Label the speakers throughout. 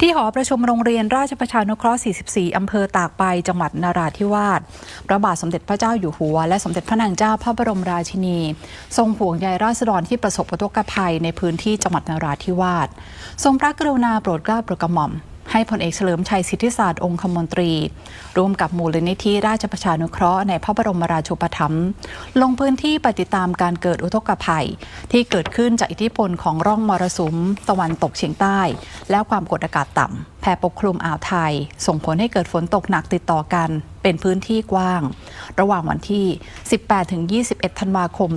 Speaker 1: ที่หอประชุมโรงเรียนราชประชานุเคราะห์ 44 อำเภอตากใบจังหวัดนราธิวาส พระบาทสมเด็จพระเจ้าอยู่หัว และสมเด็จพระนางเจ้าพระบรมราชินี ทรงห่วงใยราษฎรที่ประสบอุทกภัยในพื้นที่จังหวัดนราธิวาส ทรงพระกรุณาโปรดเกล้าโปรดกระหม่อม ให้พลเอกเฉลิมชัยสิทธิศาสตร์องคมนตรี ร่วมกับมูลนิธิราชประชานุเคราะห์ในพระบรมราชูปถัมภ์ลงพื้นที่ปฏิตามการเกิดอุทกภัย ที่เกิดขึ้นจากอิทธิพลของร่องมรสุม ตะวันตกเฉียงใต้ และความกดอากาศต่ำแผ่ปกคลุมอ่าวไทย ส่งผลให้เกิดฝนตกหนักติดต่อกัน เป็นพื้นที่กว้าง ระหว่างวันที่ 18 ถึง 21 ธันวาคม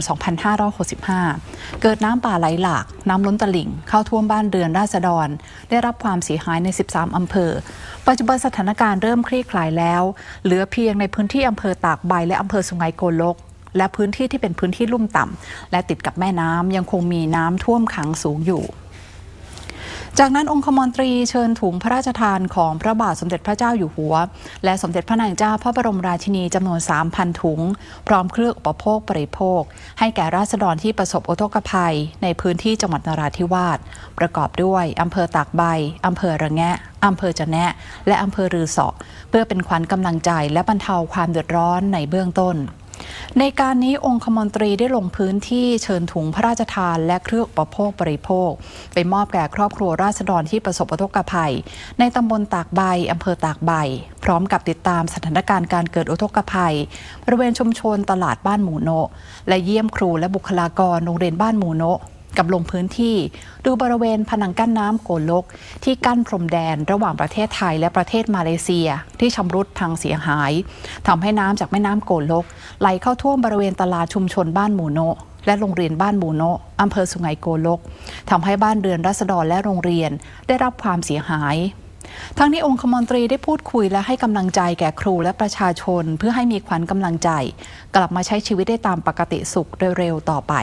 Speaker 1: 2565 เกิดน้ำป่าไหลหลาก น้ำล้นตลิ่ง เข้าท่วมบ้านเรือนราษฎร ได้รับความเสียหายใน 13 อำเภอ ปัจจุบันสถานการณ์เริ่มคลี่คลายแล้ว เหลือเพียงในพื้นที่อำเภอตากใบและอำเภอสุไหงโกลกและพื้นที่ที่เป็นพื้นที่ลุ่มต่ำและติดกับแม่น้ำยังคงมีน้ำท่วมขังสูงอยู่ จากนั้นองคมนตรีเชิญถุงพระราชทานของพระบาทสมเด็จพระเจ้าอยู่หัว และสมเด็จพระนางเจ้าพระบรมราชินีจำนวน 3,000 ถุง พร้อมเครื่องอุปโภคบริโภค ให้แก่ราษฎรที่ประสบอุทกภัย ในพื้นที่จังหวัดนราธิวาสประกอบด้วยอำเภอตากใบอำเภอระแงะอำเภอจะแนะ และอำเภอรือเสอเพื่อเป็นขวัญกำลังใจและบรรเทาความเดือดร้อนในเบื้องต้น ในการนี้องคมนตรีได้ลงพื้นที่เชิญถุงพระราชทานและเครื่องอุปโภคบริโภค ไปมอบแก่ครอบครัวราษฎรที่ประสบอุทกภัย ในตำบลตากใบอำเภอตากใบ พร้อมกับติดตามสถานการณ์การเกิดอุทกภัย บริเวณชุมชนตลาดบ้านหมูโนะและเยี่ยมครูและบุคลากรโรงเรียนบ้านหมูโนะ กับลงพื้นที่ ดูบริเวณผนังกั้นน้ำโกลก ที่กั้นพรมแดนระหว่างประเทศไทยและประเทศมาเลเซีย ที่ชำรุดพังเสียหายทำให้น้ำจากแม่น้ำโกลก ไหลเข้าท่วมบริเวณตลาดชุมชนบ้านหมูโนและโรงเรียนบ้านหมูโนอำเภอสุไหงโกลกทำให้บ้านเรือนรัษฎรและโรงเรียนได้รับความเสียหายทั้งนี้องคมนตรีได้พูดคุยและให้กำลังใจแก่ครูและประชาชน เพื่อให้มีขวัญกำลังใจ กลับมาใช้ชีวิตได้ตามปกติสุขเร็วๆต่อไป